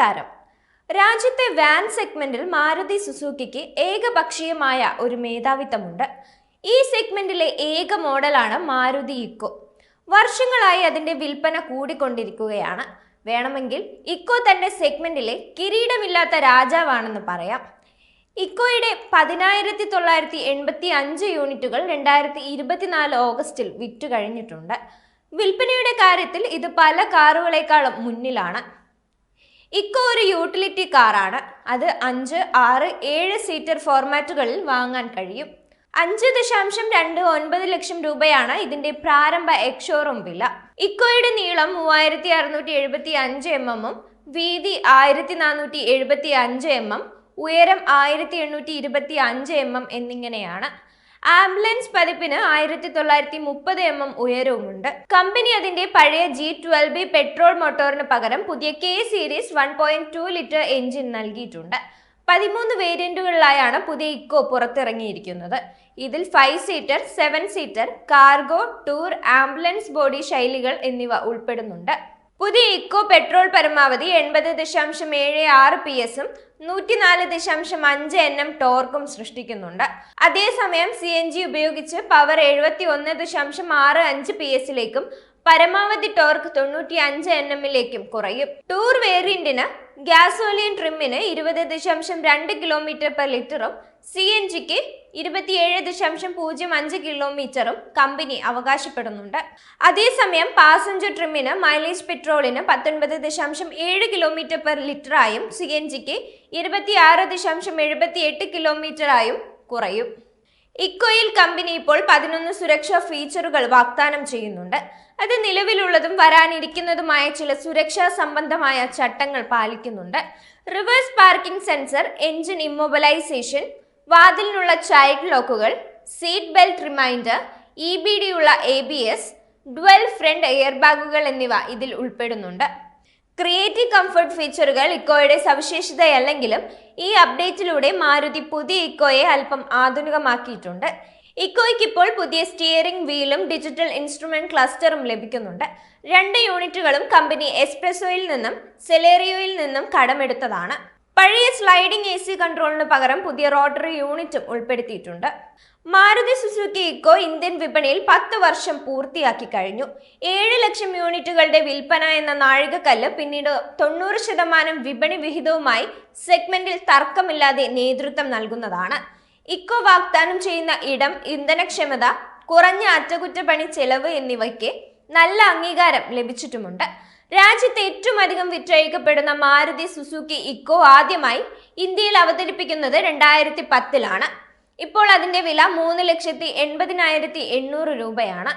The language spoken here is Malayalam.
നമസ്കാരം. രാജ്യത്തെ വാൻ സെഗ്മെന്റിൽ മാരുതി സുസുക്കിക്ക് ഏകപക്ഷീയമായ ഒരു മേധാവിത്വമുണ്ട്. ഈ സെഗ്മെന്റിലെ ഏക മോഡലാണ് മാരുതി ഇക്കോ. വർഷങ്ങളായി അതിന്റെ വിൽപ്പന കൂടിക്കൊണ്ടിരിക്കുകയാണ്. വേണമെങ്കിൽ ഇക്കോ തന്റെ സെഗ്മെന്റിലെ കിരീടമില്ലാത്ത രാജാവാണെന്ന് പറയാം. ഇക്കോയുടെ പതിനായിരത്തി തൊള്ളായിരത്തി എൺപത്തി അഞ്ച് യൂണിറ്റുകൾ രണ്ടായിരത്തി ഇരുപത്തിനാല് ഓഗസ്റ്റിൽ വിറ്റു കഴിഞ്ഞിട്ടുണ്ട് വിൽപ്പനയുടെ കാര്യത്തിൽ ഇത് പല കാറുകളെക്കാളും മുന്നിലാണ്. ഇക്കോ ഒരു യൂട്ടിലിറ്റി കാറാണ് അത് അഞ്ച് ആറ് ഏഴ് സീറ്റർ ഫോർമാറ്റുകളിൽ വാങ്ങാൻ കഴിയും. അഞ്ച് ദശാംശം രണ്ട് ഒൻപത് ലക്ഷം രൂപയാണ് ഇതിന്റെ പ്രാരംഭ എക്സ്ഷോറൂം വില. ഇക്കോയുടെ നീളം മൂവായിരത്തി അറുന്നൂറ്റി എഴുപത്തി അഞ്ച് എം എമ്മും വീതി ആയിരത്തി നാനൂറ്റി എഴുപത്തി അഞ്ച് എം എം ഉയരം ആയിരത്തി എണ്ണൂറ്റി ഇരുപത്തി അഞ്ച് എം എം എന്നിങ്ങനെയാണ്. ആംബുലൻസ് പതിപ്പിന് ആയിരത്തി തൊള്ളായിരത്തി മുപ്പത് എം എം ഉയരവുമുണ്ട്. കമ്പനി അതിന്റെ പഴയ ജി ട്വൽവ് ബി പെട്രോൾ മോട്ടോറിന് പകരം പുതിയ K series one point two litre engine നൽകിയിട്ടുണ്ട്. പതിമൂന്ന് വേരിയന്റുകളിലായാണ് പുതിയ ഇക്കോ പുറത്തിറങ്ങിയിരിക്കുന്നത്. ഇതിൽ five seater seven seater cargo tour ambulance body ശൈലികൾ എന്നിവ ഉൾപ്പെടുന്നുണ്ട്. പുതിയ ഇക്കോ പെട്രോൾ പരമാവധി എൺപത് ദശാംശം ഏഴ് ആറ് പി എസും നൂറ്റിനാല് ദശാംശം അഞ്ച് എൻ എം ടോർക്കും സൃഷ്ടിക്കുന്നുണ്ട്. അതേസമയം സി എൻ ജി ഉപയോഗിച്ച് പവർ എഴുപത്തി ഒന്ന് ദശാംശം ആറ് അഞ്ച് പി എസിലേക്കും പരമാവധി ടോർക്ക് തൊണ്ണൂറ്റി അഞ്ച് എൻ എമ്മിലേക്കും കുറയും. ടൂർ വേരിയന്റിന് ഗ്യാസോലിയൻ ട്രിമ്മിന് ഇരുപത് ദശാംശം രണ്ട് കിലോമീറ്റർ പെർ ലിറ്ററും സി എൻ ജിക്ക് ഇരുപത്തിയേഴ് ദശാംശം പൂജ്യം അഞ്ച് കിലോമീറ്ററും കമ്പനി അവകാശപ്പെടുന്നുണ്ട്. അതേസമയം പാസഞ്ചർ ട്രിമ്മിന് മൈലേജ് പെട്രോളിന് പത്തൊൻപത് ദശാംശം ഏഴ് കിലോമീറ്റർ പെർ ലിറ്ററായും സി എൻ ജിക്ക് ഇരുപത്തിയാറ് ദശാംശം എഴുപത്തി എട്ട് കിലോമീറ്ററായും കുറയും. ഇക്കോയിൽ കമ്പനി ഇപ്പോൾ പതിനൊന്ന് സുരക്ഷാ ഫീച്ചറുകൾ വാഗ്ദാനം ചെയ്യുന്നുണ്ട്. അത് നിലവിലുള്ളതും വരാനിരിക്കുന്നതുമായ ചില സുരക്ഷാ സംബന്ധമായ ചട്ടങ്ങൾ പാലിക്കുന്നുണ്ട്. Reverse parking sensor engine immobilisation വാതിലിനുള്ള child ലോക്കുകൾ seat belt reminder E B D ഉള്ള A B S dual front air ബാഗുകൾ എന്നിവ ഇതിൽ ഉൾപ്പെടുന്നുണ്ട്. ക്രിയേറ്റീവ് കംഫർട്ട് ഫീച്ചറുകൾ ഇക്കോയുടെ സവിശേഷതയല്ലെങ്കിലും ഈ അപ്ഡേറ്റിലൂടെ മാരുതി പുതിയ ഇക്കോയെ അല്പം ആധുനികമാക്കിയിട്ടുണ്ട്. ഇക്കോയ്ക്ക് ഇപ്പോൾ പുതിയ സ്റ്റിയറിംഗ് വീലും ഡിജിറ്റൽ ഇൻസ്ട്രുമെന്റ് ക്ലസ്റ്ററും ലഭിക്കുന്നുണ്ട്. രണ്ട് യൂണിറ്റുകളും കമ്പനി എസ്പ്രസോയിൽ നിന്നും സെലേറിയോയിൽ നിന്നും കടമെടുത്തതാണ്. പഴയ സ്ലൈഡിംഗ് എ സി കൺട്രോളിന് പകരം പുതിയ റോട്ടറി യൂണിറ്റും ഉൾപ്പെടുത്തിയിട്ടുണ്ട്. മാരുതി സുസുക്കി ഇക്കോ ഇന്ത്യൻ വിപണിയിൽ പത്ത് വർഷം പൂർത്തിയാക്കി കഴിഞ്ഞു. ഏഴ് ലക്ഷം യൂണിറ്റുകളുടെ വിൽപ്പന എന്ന നാഴികക്കല്ല് പിന്നീട് തൊണ്ണൂറ് ശതമാനം വിപണി വിഹിതവുമായി സെഗ്മെന്റിൽ തർക്കമില്ലാതെ നേതൃത്വം നൽകുന്നതാണ്. ഇക്കോ വാഗ്ദാനം ചെയ്യുന്ന ഇടം ഇന്ധനക്ഷമത കുറഞ്ഞ അറ്റകുറ്റപ്പണി ചെലവ് എന്നിവയ്ക്ക് നല്ല അംഗീകാരം ലഭിച്ചിട്ടുമുണ്ട്. രാജ്യത്ത് ഏറ്റവും അധികം വിറ്റഴിക്കപ്പെടുന്ന മാരുതി സുസുക്കി ഇക്കോ ആദ്യമായി ഇന്ത്യയിൽ അവതരിപ്പിക്കുന്നത് രണ്ടായിരത്തി പത്തിലാണ്. ഇപ്പോൾ അതിന്റെ വില മൂന്ന് ലക്ഷത്തി എൺപതിനായിരത്തി എണ്ണൂറ് രൂപയാണ്.